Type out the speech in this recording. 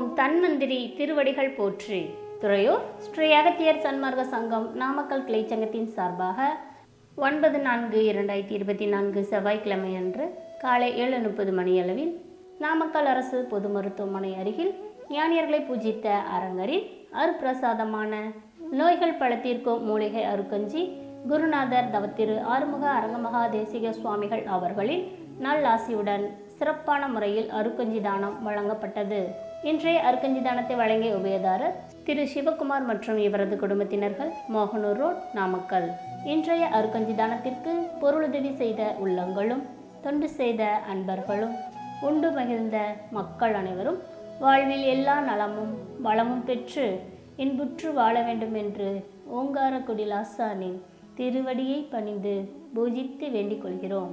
ஓம் தன்மந்திரி திருவடிகள் போற்றி. துறையூர் ஸ்ரீ அகத்தியர் சன்மார்க்க சங்கம் நாமக்கல் கிளை சங்கத்தின் சார்பாக ஒன்பது நான்கு இரண்டாயிரத்தி இருபத்தி நான்கு செவ்வாய்க்கிழமை அன்று காலை ஏழு முப்பது மணியளவில் நாமக்கல் அரசு பொது மருத்துவமனை அருகில் ஞானியர்களை பூஜித்த அரங்கரில் அருப்பிரசாதமான நோய்கள் பழத்திற்கும் மூலிகை அருக்கஞ்சி குருநாதர் தவத்திரு ஆறுமுக அரங்கமகா தேசிக சுவாமிகள் அவர்களின் நல்லாசியுடன் சிறப்பான முறையில் அருக்கஞ்சி தானம் வழங்கப்பட்டது. இன்றைய அருக்கஞ்சி தானத்தை வழங்கிய உபயதாரர் திரு சிவகுமார் மற்றும் இவரது குடும்பத்தினர்கள் மோகனூர் ரோட் நாமக்கல். இன்றைய அருக்கஞ்சி தானத்திற்கு பொருளுதவி செய்த உள்ளங்களும் தொண்டு செய்த அன்பர்களும் உண்டு மகிழ்ந்த மக்கள் அனைவரும் வாழ்வில் எல்லா நலமும் வளமும் பெற்று இன்புற்று வாழ வேண்டும் என்று ஓங்கார குடிலாசானின் திருவடியை பணிந்து பூஜித்து வேண்டிக் கொள்கிறோம்.